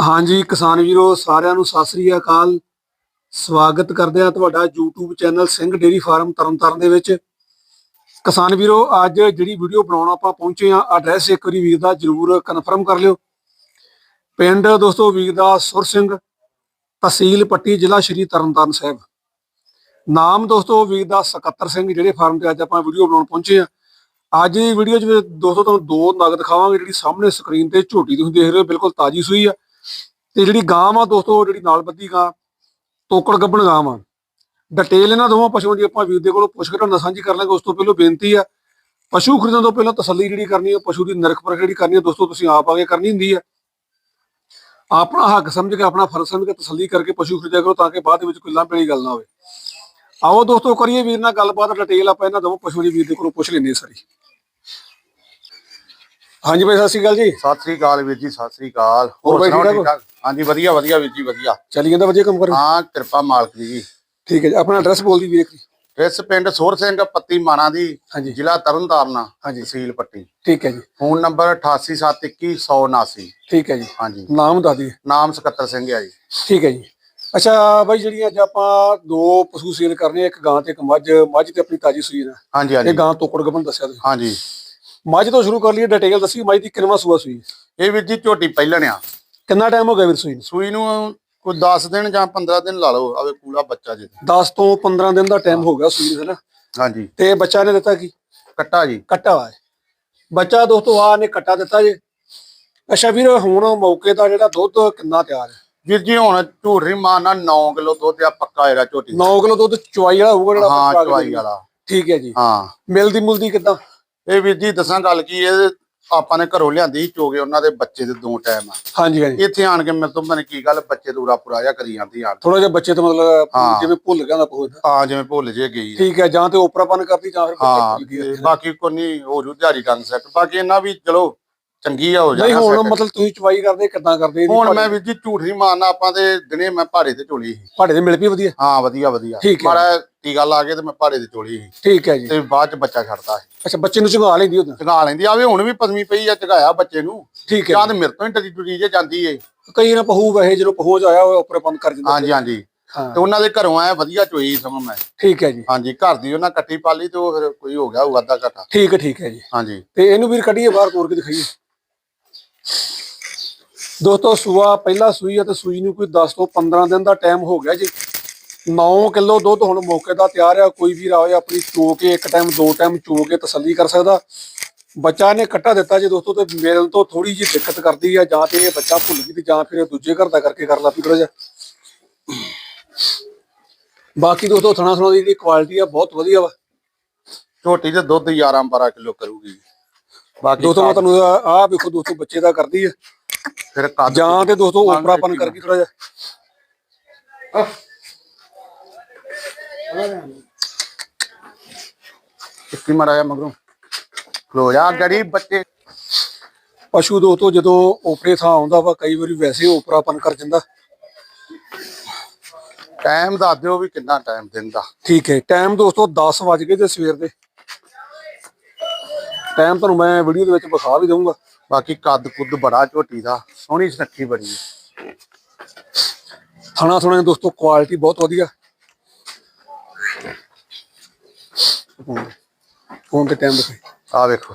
ਹਾਂਜੀ, ਕਿਸਾਨ ਵੀਰੋ, ਸਾਰਿਆਂ ਨੂੰ ਸਤਿ ਸ੍ਰੀ ਅਕਾਲ। ਸਵਾਗਤ ਕਰਦੇ ਆ ਤੁਹਾਡਾ YouTube channel Singh dairy farm Tarn Taran ਦੇ ਵਿੱਚ। ਕਿਸਾਨ ਵੀਰੋ, ਅੱਜ ਜਿਹੜੀ ਵੀਡੀਓ ਬਣਾਉਣ ਆਪਾਂ ਪਹੁੰਚੇ ਆ ਐਡਰੈਸ ਇੱਕ ਵਾਰੀ ਵੀਰ ਦਾ ਜਰੂਰ ਕਨਫਰਮ ਕਰ ਲਿਓ। ਪਿੰਡ ਦੋਸਤੋ, ਵੀਰ ਦਾ ਸੁਰ ਸਿੰਘ, ਤਹਿਸੀਲ ਪੱਟੀ, ਜ਼ਿਲ੍ਹਾ ਸ਼੍ਰੀ ਤਰਨਤਾਰਨ ਸਾਹਿਬ। ਨਾਮ ਦੋਸਤੋ, ਵੀਰ ਦਾ ਸਕੱਤਰ ਸਿੰਘ, ਜਿਹੜੇ ਫਾਰਮ ਤੇ ਅੱਜ ਆਪਾਂ ਵੀਡੀਓ ਬਣਾਉਣ ਪਹੁੰਚੇ ਆ ਅੱਜ ਦੀ ਵੀਡੀਓ 'ਚ ਦੋਸਤੋ, ਤੁਹਾਨੂੰ ਦੋ ਨਗ ਦਿਖਾਵਾਂਗੇ, ਜਿਹੜੀ ਸਾਹਮਣੇ ਸਕਰੀਨ ਤੇ ਝੋਟੀ ਤੁਸੀਂ ਦੇਖ ਰਹੇ ਹੋ, ਬਿਲਕੁਲ ਤਾਜੀ ਸੂਈ ਆ। ਤੇ ਜਿਹੜੀ ਗਾਂ ਆ ਦੋਸਤੋ ਜਿਹੜੀ ਨਾਲ ਬੱਦੀ ਗਾਂ, ਤੋਕੜ ਗੱਬਣ ਗਾਂ ਆ ਡਿਟੇਲ ਇਹਨਾਂ ਦੋਵਾਂ ਪਸ਼ੂਆਂ ਦੀ ਆਪਾਂ ਵੀਰ ਦੇ ਕੋਲੋਂ ਪੁੱਛ ਕੇ ਤੁਹਾਨੂੰ ਸਾਂਝੀ ਕਰ ਲਾਂਗੇ, ਉਸ ਤੋਂ ਪਹਿਲਾਂ ਬੇਨਤੀ ਆ, ਪਸ਼ੂ ਖਰੀਦਣ ਤੋਂ ਪਹਿਲਾਂ ਤਸੱਲੀ ਜਿਹੜੀ ਕਰਨੀ ਹੈ ਪਸ਼ੂ ਦੀ ਨਿਰਖ ਪਰਖ ਜਿਹੜੀ ਕਰਨੀ ਹੈ ਦੋਸਤੋ, ਤੁਸੀਂ ਆਪ ਆ ਕੇ ਕਰਨੀ ਹੁੰਦੀ ਹੈ ਆਪਣਾ ਹੱਕ ਸਮਝ ਕੇ, ਆਪਣਾ ਫਰਜ਼ ਸਮਝ ਕੇ ਤਸੱਲੀ ਕਰਕੇ ਪਸ਼ੂ ਖਰੀਦਿਆ ਕਰੋ ਤਾਂ ਕਿ ਬਾਅਦ ਦੇ ਵਿੱਚ ਕੋਈ ਲਾਂਭੇੜੀ ਗੱਲ ਨਾ ਹੋਵੇ। ਆਓ ਦੋਸਤੋ, ਕਰੀਏ ਵੀਰ ਨਾਲ ਗੱਲਬਾਤ ਡਿਟੇਲ ਆਪਾਂ ਇਹਨਾਂ ਦੋਵਾਂ ਪਸ਼ੂਆਂ ਦੀ ਵੀਰ ਦੇ ਕੋਲੋਂ ਪੁੱਛ ਲੈਂਦੇ ਹਾਂ ਸਾਰੀ। ਹਾਂਜੀ ਭਾਈ ਸਤਿ ਸ਼੍ਰੀ ਅਕਾਲ ਜੀ। ਸਤਿ ਸ੍ਰੀ ਅਕਾਲ ਵੀਰ ਜੀ ਸਤਿ ਸ੍ਰੀ ਅਕਾਲ। ਹੋਰ ਬਾਈ ਸੁਣਾਓ ਠੀਕ ਠਾਕ? ਹਾਂਜੀ ਵਧੀਆ ਵਧੀਆ ਵੀਰ ਜੀ ਵਧੀਆ। ਚੱਲੀ ਜਾਂਦਾ ਵਧੀਆ ਕੰਮ ਕਰ ਹਾਂ ਕਿਰਪਾ ਮਾਲਕ ਦੀ ਜੀ। ਠੀਕ ਹੈ ਜੀ ਆਪਣਾ ਐਡਰੈਸ ਬੋਲ ਦੀ ਵੀਰ। ਇਸ ਪਿੰਡ ਸੋਰ ਸਿੰਘ ਪੱਤੀ ਮਾਣਾ ਦੀ ਹਾਂਜੀ। ਜ਼ਿਲ੍ਹਾ ਤਰਨਤਾਰਨ ਹਾਂਜੀ। ਤਹਿਸੀਲ ਪੱਟੀ। ਠੀਕ ਹੈ ਜੀ। ਫੋਨ ਨੰਬਰ 88712179 ਠੀਕ ਹੈ ਜੀ। ਹਾਂਜੀ। ਨਾਮ ਦੱਸ ਦਿਓ। ਨਾਮ ਸਕੱਤਰ ਸਿੰਘ ਹੈ ਜੀ। ਠੀਕ ਹੈ ਜੀ। ਅੱਛਾ ਬਾਈ ਜਿਹੜੀ ਅੱਜ ਆਪਾਂ ਦੋ ਪਸ਼ੂ ਸੇਲ ਕਰਨੇ ਇੱਕ ਗਾਂ ਤੇ ਇੱਕ ਮੱਝ। ਮੱਝ ਤੇ ਆਪਣੀ ਤਾਜੀ ਸੂਈ ਨਾ ਹਾਂਜੀ ਇਹ ਹਾਂਜੀ ਗਾਂ ਤੋਕੜ ਗੱਬਨ ਦੱਸਿਆ ਤੁਸੀਂ। ਹਾਂਜੀ। ਮੱਝ ਤੋਂ ਸ਼ੁਰੂ ਕਰ ਲਈਏ ਡਿਟੇਲ ਦੱਸੀ ਮੱਝ ਦੀ ਕਿੰਨਵਾਂ ਸੂਆ ਸੂਈ? ਇਹ ਵੀਰ ਜੀ ਝੋਟੀ ਪਹਿਲਣ ਆ। ਕਿੰਨਾ ਟਾਈਮ ਹੋ ਗਿਆ ਵੀਰ ਸੂਈ ਨੂੰ? ਸੂਈ ਨੂੰ ਕੋਈ 10 ਦਿਨ ਜਾਂ 15 ਦਿਨ ਲਾ ਲਓ ਆਵੇ ਕੂਲਾ ਬੱਚਾ ਜੀ। 10 ਤੋਂ 15 ਦਿਨ ਦਾ ਟਾਈਮ ਹੋ ਗਿਆ ਸੂਈ ਨਾ ਹਾਂਜੀ। ਤੇ ਬੱਚਾ ਨੇ ਦਿੱਤਾ ਕੀ? ਕੱਟਾ ਜੀ। ਕੱਟਾ ਹੈ ਬੱਚਾ ਦੋਸਤੋ ਆ ਨੇ ਕੱਟਾ ਦਿੱਤਾ ਜੀ। ਅੱਛਾ ਵੀਰ ਹੁਣ ਮੌਕੇ ਦਾ ਜਿਹੜਾ ਦੁੱਧ ਕਿੰਨਾ ਤਿਆਰ ਹੈ? ਵੀਰ ਜੀ ਹੁਣ ਝੂਠੀ ਮਾਰਨਾ 9 ਕਿਲੋ ਦੁੱਧ ਆ ਪੱਕਾ ਜਿਹੜਾ ਝੋਟੀ ਦਾ। 9 ਕਿਲੋ ਦੁੱਧ ਚੁਆਈ ਵਾਲਾ ਹੋਊਗਾ ਜਿਹੜਾ ਹਾਂ ਚਵਾਈ ਵਾਲਾ। ਠੀਕ ਹੈ ਜੀ। ਹਾਂ। ਮਿਲਦੀ ਮੁਲਦੀ ਕਿਦਾਂ? ਇਹ ਵੀਰ ਜੀ ਦੱਸਾਂ ਗੱਲ ਕੀ ਇਹ ਆਪਾਂ ਨੇ ਘਰੋਂ ਲਿਆਂਦੀ ਸੀ ਚੋਗੇ ਉਹਨਾਂ ਦੇ ਬੱਚੇ ਦੇ ਦੋ ਟਾਈਮ ਆ। ਹਾਂਜੀ ਹਾਂਜੀ। ਇੱਥੇ ਆਣ ਕੇ ਮੇਰੇ ਤੋਂ ਪਤਾ ਨੀ ਕੀ ਗੱਲ ਬੱਚੇ ਦੂਰਾ ਪੁਰਾ ਜਿਹਾ ਕਰੀ ਜਾਂਦੀ ਆਣ ਥੋੜਾ ਜਿਹਾ ਬੱਚੇ ਤੋਂ ਮਤਲਬ ਹਾਂ। ਜਿਵੇਂ ਭੁੱਲ ਗਿਆ ਦਾ ਪਹੁੰਚ ਹਾਂ ਜਿਵੇਂ ਭੁੱਲ ਜੇ ਗਈ ਆ। ਠੀਕ ਹੈ ਜਾਂ ਤੇ ਓਪਰਾਪਨ ਕਰਦੀ ਜਾਂ ਫਿਰ ਬੱਚੇ ਹਾਂ ਭੁੱਲ ਗਏ ਤੇ ਬਾਕੀ ਕੋਈ ਨਹੀਂ ਹੋ ਜੂ ਦਿਹਾੜੀ ਸੈੱਟ ਬਾਕੀ ਇਹਨਾਂ ਵੀ ਚਲੋ ਚੰਗੀ ਆ ਹੋ ਨਹੀਂ ਜਾਣਾ ਹੁਣ set। ਮਤਲਬ ਤੁਸੀਂ ਚਵਾਈ ਕਰਦੇ ਕਿਦਾਂ ਕਰਦੇ ਇਹਦੀ ਹੁਣ ਮੈਂ ਵੀਰ ਜੀ ਝੂਠ ਨਹੀਂ ਮਾਰਨਾ ਆਪਾਂ ਤੇ ਦਿਨੇ ਮੈਂ ਪਹਾੜੇ ਤੇ ਚੋਲੀ ਸੀ। ਤੁਹਾਡੇ ਦੇ ਮਿਲ ਪਈ ਵਧੀਆ? ਹਾਂ ਵਧੀਆ ਵਧੀਆ। ਠੀਕ ਹੈ। ਮਾੜਾ ਟੀਕਾ ਲਾ ਕੇ ਤੇ ਮੈਂ ਪਹਾੜੇ ਤੇ ਚੋਲੀ ਸੀ। ਠੀਕ ਹੈ ਜੀ। ਤੇ ਬਾਅਦ ਚ ਬੱਚਾ ਛੱਡਦਾ ਸੀ। ਅੱਛਾ ਬੱਚੇ ਨੂੰ ਚੰਗਾ ਲੈਂਦੀ ਉਹਦਾ? ਚਗਾ ਲੈਂਦੀ ਆਵੇ ਹੁਣ ਵੀ ਪਦਮੀ ਪਈ ਆ ਚਗਾਇਆ ਬੱਚੇ ਨੂੰ। ਠੀਕ ਹੈ ਜਾਂ ਤੇ ਮੇਰੇ ਤੋਂ ਹੀ ਟਰੀ ਟੁਰੀ ਜੇ ਜਾਂਦੀ ਏ। ਕਈ ਨਾ ਪਹੂ ਵਹੇ ਜਦੋਂ ਪਹੁੰਚ ਆਇਆ ਉਹ ਓਪਰਾਪਨ ਕਰ ਦਿੰਦਾ ਹਾਂਜੀ ਹਾਂਜੀ। ਹਾਂ। ਤੇ ਉਹਨਾਂ ਦੇ ਘਰੋਂ ਆਇਆ ਵਧੀਆ ਚੋਈ ਸਮਾਂ ਮੈਂ। ਠੀਕ ਹੈ ਜੀ। ਹਾਂਜੀ ਘਰ ਦੀ ਉਹਨਾਂ ਕੱਟੀ ਪਾਲੀ ਤੇ ਉਹ ਫਿਰ ਕੋਈ ਹੋ ਗਿਆ ਹੋਊ ਅੱਧਾ ਘਟਾ। ਠੀਕ ਹੈ ਠੀਕ ਹੈ ਜੀ। ਹਾਂਜੀ। ਤੇ ਇਹਨੂੰ ਵੀਰ ਕੱਢੀਏ ਬਾਹਰ ਕੋਰ ਕੇ ਦਿਖਾਈਏ। ਦੋਸਤੋ, ਸੂਆ ਪਹਿਲਾ ਸੂਈ ਹੈ ਤੇ ਸੂਈ ਨੂੰ ਕੋਈ 10 ਤੋਂ 15 ਦਿਨ ਦਾ ਟਾਈਮ ਹੋ ਗਿਆ ਜੀ। 9 ਕਿਲੋ ਦੁੱਧ ਹੁਣ ਮੌਕੇ ਦਾ ਤਿਆਰ ਆ, ਕੋਈ ਵੀ ਆਵੇ ਆਪਣੀ ਚੋ ਕੇ ਇੱਕ ਟਾਈਮ ਦੋ ਟਾਈਮ ਚੋ ਕੇ ਤਸੱਲੀ ਕਰ ਸਕਦਾ। ਬੱਚਾ ਨੇ ਕੱਟਾ ਦਿੱਤਾ ਜੀ ਦੋਸਤੋ ਤੇ ਮੇਰੇ ਤੋਂ ਥੋੜੀ ਜਿਹੀ ਦਿੱਕਤ ਕਰਦੀ ਆ, ਜਾਂ ਤੇ ਇਹ ਬੱਚਾ ਭੁੱਲ ਗਈ ਤੇ ਜਾਂ ਫਿਰ ਦੂਜੇ ਘਰ ਦਾ ਕਰਕੇ ਕਰ ਲਾ ਪੀ ਥੋੜਾ ਜਿਹਾ। ਬਾਕੀ ਦੋਸਤੋ ਥਣਾ ਸੁਣਾ ਦੀ ਜਿਹੜੀ ਕੁਆਲਿਟੀ ਆ, ਬਹੁਤ ਵਧੀਆ ਵਾ। ਝੋਟੀ ਤੇ ਦੁੱਧ 11 12 ਕਿਲੋ ਕਰੂਗੀ। ਬਾਕੀ ਦੋਸਤੋ ਮੈਂ ਤੁਹਾਨੂੰ ਆਹ ਵੇਖੋ ਦੋਸਤੋ ਬੱਚੇ ਦਾ ਕਰਦੀ ਆ। ਫਿਰ ਕੱਦ ਜਾਂ ਤੇ ਦੋਸਤੋ ਓਪਰਾਪਨ ਕਰਕੇ ਥੋੜਾ ਜਿਹਾ। ਇੱਕੀ ਮਰਾਇਆ ਮਗਰੋਂ। ਖਲੋ ਜਾ ਗੜੀ ਬੱਚੇ। ਪਸ਼ੂ ਦੋਸਤੋ ਜਦੋਂ ਓਪਰੇ ਥਾਂ ਆਉਂਦਾ ਵਾ ਕਈ ਵਾਰੀ ਵੈਸੇ ਓਪਰਾਪਨ ਕਰ ਜਾਂਦਾ ਟਾਈਮ ਦੱਸ ਦਿਓ ਵੀ ਕਿੰਨਾ ਟਾਈਮ ਦਿੰਦਾ। ਠੀਕ ਹੈ ਟਾਈਮ ਦੋਸਤੋ 10 ਵਜ ਤੇ ਸਵੇਰ ਦੇ। ਟਾਈਮ ਤੁਹਾਨੂੰ ਮੈਂ ਵੀਡੀਓ ਦੇ ਵਿੱਚ ਵਿਖਾ ਵੀ ਦਊਂਗਾ। ਬਾਕੀ ਕੱਦ ਕੁੱਦ ਬੜਾ ਝੋਟੀ ਦਾ ਸੋਹਣੀ ਸੁਨੱਖੀ ਬੜੀ ਹੈ। ਥਣਾ ਥਣਾ ਦੋਸਤੋ ਕੁਆਲਿਟੀ ਬਹੁਤ ਵਧੀਆ। ਫੋਨ ਤੇ ਟਾਈਮ ਦਿਖਾਈ। ਆਹ ਵੇਖੋ।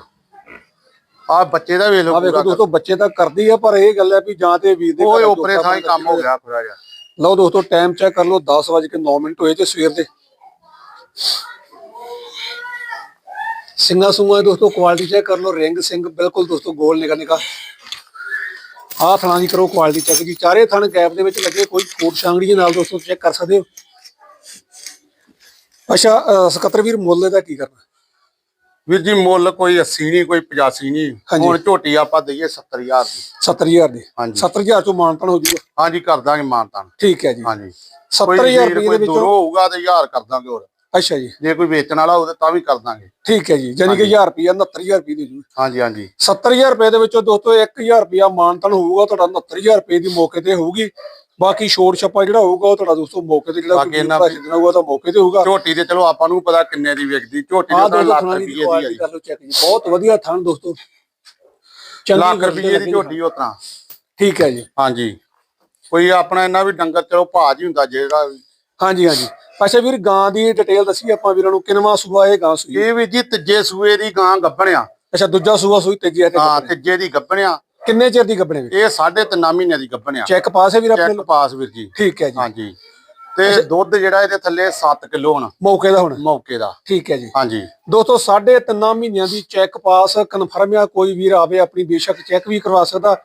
ਆਹ ਬੱਚੇ ਦਾ ਵੇਖ ਲਓ ਆ ਵੇਖੋ ਦੋਸਤੋ ਬੱਚੇ ਤਾਂ ਕਰਦੀ ਆ ਪਰ ਇਹ ਗੱਲ ਹੈ ਵੀ ਜਾਂ ਤੇ ਵੀਰ ਦੇ ਘਰ ਉਪਰੇ ਥਾਂ ਹੀ ਕੰਮ ਹੋ ਗਿਆ ਥੋੜਾ ਜਿਹਾ। ਲਓ ਦੋਸਤੋ ਟਾਈਮ ਚੈੱਕ ਕਰ ਲਓ 10 ਵਜੇ ਕੇ 9 ਮਿੰਟ ਹੋਏ ਤੇ ਸਵੇਰ ਦੇ। ਸਿੰਘਾ ਸੁੰਗਾ ਦੋਸਤੋ ਕੁਆਲਿਟੀ ਚੈੱਕ ਕਰ ਲਓ ਰਿੰਗ ਸਿੰਘ ਬਿਲਕੁਲ ਦੋਸਤੋ ਗੋਲ ਨਿਕਾ ਨਿਕਾ। ਆਹ ਥਣਾ ਦੀ ਕਰੋ ਕੁਆਲਿਟੀ ਚੈੱਕ ਜੀ ਚਾਰੇ ਥਣ ਗੈਪ ਦੇ ਵਿੱਚ ਲੱਗੇ ਕੋਈ ਕੋਟ ਸ਼ਾਂਗੜੀ ਦੇ ਨਾਲ ਦੋਸਤੋ ਚੈੱਕ ਕਰ ਸਕਦੇ ਹੋ। ਅੱਛਾ ਅਹ, ਸਕੱਤਰ ਵੀਰ ਮੁੱਲ ਦਾ ਕੀ ਕਰਨਾ? ਵੀਰ ਜੀ ਮੁੱਲ ਕੋਈ 80 ਨਹੀਂ ਕੋਈ 85 ਨਹੀਂ। ਹੁਣ ਝੋਟੀ ਆਪਾਂ ਦਈਏ 70000 ਦੀ। 70000 ਦੀ। ਹਾਂਜੀ। 70000 ਚੋਂ ਮਾਨਤਨ ਹੋ ਜੂਗਾ। ਹਾਂਜੀ ਕਰ ਦਾਂਗੇ ਮਾਨਤਾਨ। ਠੀਕ ਹੈ ਜੀ। ਹਾਂਜੀ। 70000 ਰੁਪਏ ਦੇ ਵਿੱਚੋਂ ਦੂਰੋਂ ਹੋਊਗਾ ਤੇ 1000 ਕਰ ਦਾਂਗੇ ਹੋਰ। ਅੱਛਾ ਜੀ। ਜੇ ਕੋਈ ਵੇਚਣ ਵਾਲਾ ਹੋਵੇ ਤਾਂ ਵੀ ਕਰ ਦਾਂਗੇ। ਠੀਕ ਹੈ ਜੀ ਯਾਨੀ ਕਿ 1000 ਰੁਪਏ 69000 ਰੁਪਏ ਦੇ ਜੂ ਹਾਂਜੀ ਹਾਂਜੀ। 70000 ਰੁਪਏ ਦੇ ਵਿੱਚੋਂ ਦੋਸਤੋ 1000 ਰੁਪਿਆ ਮਾਨਤਨ ਹੋਊਗਾ ਤੁਹਾਡਾ 69000 ਰੁਪਏ ਦੀ ਮੌਕੇ ਤੇ ਹੋਊਗੀ। ਬਾਕੀ ਛੋਟ ਛੱਪਾ ਜਿਹੜਾ ਹੋਊਗਾ ਉਹ ਤੁਹਾਡਾ ਦੋਸਤੋ ਮੌਕੇ ਤੇ ਜਿਹੜਾ ਬਾਕੀ ਇਹਨਾਂ ਭਾਸ਼ਾ ਦੇਣਾ ਹੋਊਗਾ ਤਾਂ ਮੌਕੇ ਤੇ ਹੋਊਗਾ। ਝੋਟੀ ਤੇ ਚਲੋ ਆਪਾਂ ਨੂੰ ਪਤਾ ਕਿੰਨੇ ਦੀ ਵਿਕਦੀ ਝੋਟੀ ਦੇ ਲੱਖ ਰੁਪਏ ਦੀ ਚੈੱਕ ਜੀ ਬਹੁਤ ਵਧੀਆ ਥਣ ਦੋਸਤੋ। ਲੱਖ ਰੁਪਏ ਦੀ ਝੋਟੀ ਉਤਰਾ ਠੀਕ ਹੈ ਜੀ। ਹਾਂਜੀ। ਕੋਈ ਆਪਣਾ ਇੰਨਾ ਵੀ ਡੰਗਰ ਚਲੋ ਭਾਜ ਹੀ ਹੁੰਦਾ ਜਿਹੜਾ। ਹਾਂਜੀ ਹਾਂਜੀ। ਅੱਛਾ ਵੀਰ ਗਾਂ ਦੀ ਡਿਟੇਲ ਦੱਸੀ ਆਪਾਂ ਵੀਰਾਂ ਨੂੰ ਕਿੰਨਵਾਂ ਸੂਆ ਇਹ ਗਾਂ ਸੂਈ? ਇਹ ਵੀ ਜੀ ਤੀਜੇ ਸੂਏ ਦੀ ਗਾਂ ਗੱਭਣਿਆ। ਅੱਛਾ ਦੂਜਾ ਸੂਆ ਸੂਈ ਤੀਜੀ ਹੈ ਤੇ ਹਾਂ। ਤੀਜੇ ਦੀ ਗੱਭਣਿਆ। ਕਿੰਨੇ ਚਿਰ ਦੀ ਗੱਭਣੇ ਇਹ ਸਾਢੇ ਤਿੰਨਾਂ ਮਹੀਨਿਆਂ ਦੀ ਗੱਭਣਿਆ। ਚੈੱਕ ਪਾਸ ਹੈ ਵੀਰ ਆਪਣੇ ਚੈੱਕ? ਪਾਸ ਵੀਰ ਜੀ। ਠੀਕ ਹੈ ਜੀ। ਹਾਂਜੀ। ਤੇ ਦੁੱਧ ਜਿਹੜਾ ਇਹਦੇ ਥੱਲੇ 7 ਕਿਲੋ ਹੁਣ। ਮੌਕੇ ਦਾ ਹੁਣ। ਮੌਕੇ ਦਾ। ਠੀਕ ਹੈ ਜੀ। ਹਾਂਜੀ। ਦੋਸਤੋ ਸਾਢੇ ਤਿੰਨਾਂ ਮਹੀਨਿਆਂ ਦੀ ਚੈੱਕ ਪਾਸ ਕਨਫਰਮ ਆ ਕੋਈ ਵੀਰ ਆਵੇ ਆਪਣੀ ਬੇਸ਼ੱਕ ਚੈੱਕ ਵੀ ਕਰਵਾ ਸਕਦਾ।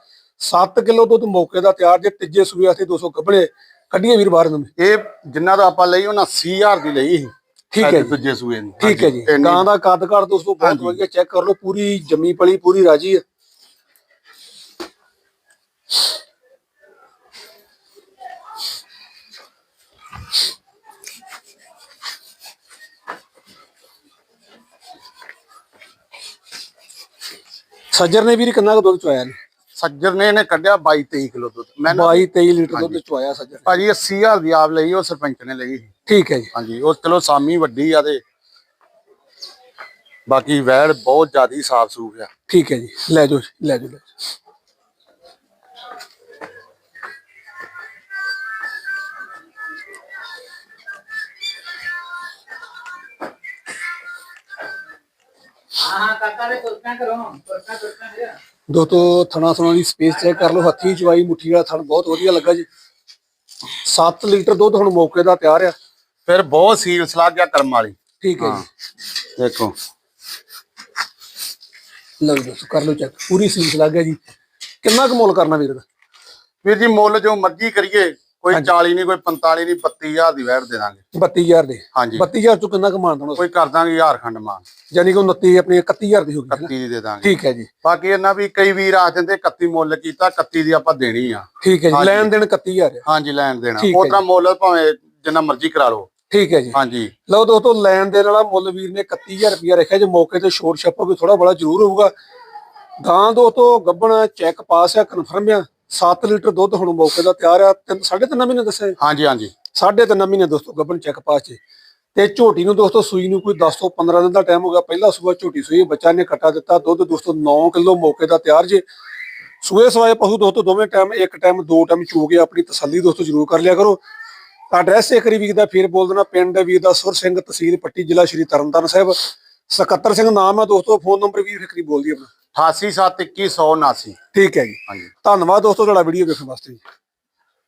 7 ਕਿਲੋ ਦੁੱਧ ਮੌਕੇ ਦਾ ਤਿਆਰ ਜੇ ਤੀਜੇ ਸੂਏ ਵਾਸਤੇ 200 ਗੱਭਣੇ। ਕੱਢੀਏ ਵੀਰ ਬਾਹਰ ਨੂੰ। ਇਹ ਜਿੰਨਾ ਦਾ ਆਪਾਂ ਲਈ ਉਹਨਾਂ 80000 ਦੀ ਲਈ ਸੀ। ਠੀਕ ਹੈ ਜੀ। ਦੂਜੇ ਸੂਏ ਦੀ ਠੀਕ ਹੈ ਜੀ। ਗਾਂ ਦਾ ਕੱਦ ਘੜ ਦੋਸਤੋ ਬਹੁਤ ਹਾਂਜੀ। ਵਧੀਆ ਚੈੱਕ ਕਰ ਲਓ ਪੂਰੀ ਜੰਮੀ ਪਲੀ ਪੂਰੀ ਰਾਜੀ ਹੈ। ਸੱਜਰ ਨੇ ਵੀਰ ਕਿੰਨਾ ਕੁ ਦੁੱਧ ਚੁਆਇਆ ਨੇ ਸੱਜਰ ਨੇ ਇਹਨੇ ਕੱਢਿਆ 22 23 ਕਿਲੋ ਦੁੱਧ ਮੈਂ ਨਾ- 22 23 ਲੀਟਰ ਦੁੱਧ ਚੁਆਇਆ ਸੱਜਰ। ਭਾਜੀ 80000 ਦੀ ਆਪ ਲਈ ਉਹ ਸਰਪੰਚ ਨੇ ਲਈ। ਠੀਕ ਹੈ ਜੀ ਹਾਂਜੀ ਉਹ ਚਲੋ ਸਾਮੀ ਵੱਡੀ ਆ ਤੇ ਬਾਕੀ ਵੈੜ ਬਹੁਤ ਜ਼ਿਆਦੀ ਸਾਫ਼ ਸੂਫ ਆ ਠੀਕ ਹੈ ਜੀ ਲੈ ਜਾਓ ਜੀ, ਲੈ ਜਾਓ। ਹਾਂ ਕਾਕਾ ਦੇ ਕੁਰਕਾਂ ਕਰੋ ਕੁਰਕਾਂ ਕੁਰਕਾਂ ਦੇ ਦੋਸਤੋ ਥਣਾ ਥਣਾ ਦੀ ਸਪੇਸ ਚੈੱਕ ਕਰ ਲਓ ਹੱਥੀ ਚਵਾਈ ਮੁੱਠੀ ਵਾਲਾ ਥਣ ਬਹੁਤ ਵਧੀਆ ਲੱਗਾ ਜੀ। 7 ਲੀਟਰ ਦੁੱਧ ਹੁਣ ਮੌਕੇ ਦਾ ਤਿਆਰ ਆ। ਫਿਰ ਬਹੁਤ ਸੀਲਸ ਲੱਗ ਗਿਆ ਕਰਮ ਵਾਲੀ। ਠੀਕ ਹੈ। ਜੀ। ਦੇਖੋ। ਲਓ ਜੀ ਦੋਸਤੋ ਕਰ ਲਓ ਚੈੱਕ ਪੂਰੀ ਸੀਸ ਲੱਗ ਗਿਆ ਜੀ। ਕਿੰਨਾ ਕੁ ਮੁੱਲ ਕਰਨਾ ਵੀਰ ਦਾ ਵੀਰ ਜੀ ਮੁੱਲ ਜੋ ਮਰਜ਼ੀ ਕਰੀਏ ਕੋਈ 40 ਨਹੀਂ ਕੋਈ 45 ਨਹੀਂ 32000 ਦੀ ਵੈੜ ਦੇ ਦਾਂਗੇ। 32000 ਦੇ? ਹਾਂਜੀ। 32000 ਚੋਂ ਕਿੰਨਾ ਕੁ ਮਾਨ ਦੇਣਾ ਕੋਈ ਕਰ ਦਾਂਗੇ ਹਜ਼ਾਰ ਖੰਡ ਮਾਨ। ਯਾਨੀ ਕਿ 29 ਆਪਣੀ 31000 ਦੀ ਹੋ ਗਈ ਹੈ ਨਾ? 31 ਦੀ ਦੇ ਦਾਂਗੇ। ਠੀਕ ਹੈ ਜੀ। ਬਾਕੀ ਇਹਨਾਂ ਵੀ ਕਈ ਵੀਰ ਆ ਜਾਂਦੇ 31 ਮੁੱਲ ਕੀਤਾ 31 ਦੀ ਆਪਾਂ ਦੇਣੀ ਆ। ਠੀਕ ਹੈ ਜੀ। ਲੈਣ ਦੇਣ 31000 ਹੈ ਹਾਂਜੀ ਲੈਣ ਦੇਣਾ। ਠੀਕ ਹੈ ਉਹ ਤਰ੍ਹਾਂ ਮੁੱਲ ਭਾਵੇਂ ਜਿੰਨਾ ਮਰਜ਼ੀ ਕਰਾ ਲਓ। ਠੀਕ ਹੈ ਜੀ। ਹਾਂਜੀ। ਲਓ ਦੋਸਤੋ ਲੈਣ ਦੇਣ ਵਾਲਾ ਮੁੱਲ ਵੀਰ ਨੇ 31000 ਰੁਪਇਆ ਰੱਖਿਆ। ਜੇ ਮੌਕੇ ਤੇ ਸ਼ੋਰ ਛੱਪਾ ਵੀ ਥੋੜਾ ਬੜਾ ਜ਼ਰੂਰ ਹੋਊਗਾ। ਗਾਂ ਦੋਸਤੋ ਗੱਬਣ ਚੈੱਕ ਪਾਸ ਆ ਕਨਫਰਮ ਆ। 7 ਲੀਟਰ ਦੁੱਧ ਹੁਣ ਮੌਕੇ ਦਾ ਤਿਆਰ ਆ ਤਿੰਨ ਸਾਢੇ ਤਿੰਨ ਮਹੀਨੇ ਦੱਸਿਆ ਜੀ। ਹਾਂਜੀ ਹਾਂਜੀ। ਸਾਢੇ ਤਿੰਨ ਮਹੀਨੇ ਦੋਸਤੋ ਗੱਬਣ ਚੈੱਕ ਪਾਸ ਚ। ਤੇ ਝੋਟੀ ਨੂੰ ਦੋਸਤੋ ਸੂਈ ਨੂੰ ਕੋਈ 10 ਤੋਂ 15 ਦਿਨ ਦਾ ਟਾਈਮ ਹੋ ਗਿਆ। ਪਹਿਲਾ ਸੂਆ ਝੋਟੀ ਸੂਈ ਬੱਚਾ ਨੇ ਕੱਟਾ ਦਿੱਤਾ। ਦੁੱਧ ਦੋਸਤੋ 9 ਕਿਲੋ ਮੌਕੇ ਦਾ ਤਿਆਰ ਜੇ। ਸੂਏ ਸਵਾਏ ਪਸ਼ੂ ਦੋਸਤੋ ਦੋਵੇਂ ਟਾਈਮ ਇੱਕ ਟਾਈਮ ਦੋ ਟਾਈਮ ਚੋ ਕੇ ਆਪਣੀ ਤਸੱਲੀ ਦੋਸਤੋ ਜ਼ਰੂਰ ਕਰ ਲਿਆ ਕਰੋ। ਐਡਰੈਸ ਇੱਕ ਵਾਰੀ ਵੀਰ ਦਾ ਫੇਰ ਬੋਲ ਦੇਣਾ ਪਿੰਡ ਵੀਰ ਦਾ ਸੁਰ ਸਿੰਘ ਤਹਿਸੀਲ ਪੱਟੀ ਜ਼ਿਲ੍ਹਾ ਸ਼੍ਰੀ ਤਰਨਤਾਰਨ ਸਾਹਿਬ। ਸਕੱਤਰ ਸਿੰਘ ਨਾਮ ਹੈ ਦੋਸਤੋ ਫੋਨ ਨੰਬਰ ਵੀਰ ਇੱਕ ਵਾਰੀ ਬੋਲ ਦਿਓ ਆਪਣਾ। 8872179 ਠੀਕ ਹੈ ਜੀ। ਹਾਂਜੀ। ਧੰਨਵਾਦ ਦੋਸਤੋ ਤੁਹਾਡਾ ਵੀਡੀਓ ਵੇਖਣ ਵਾਸਤੇ। ਜੀ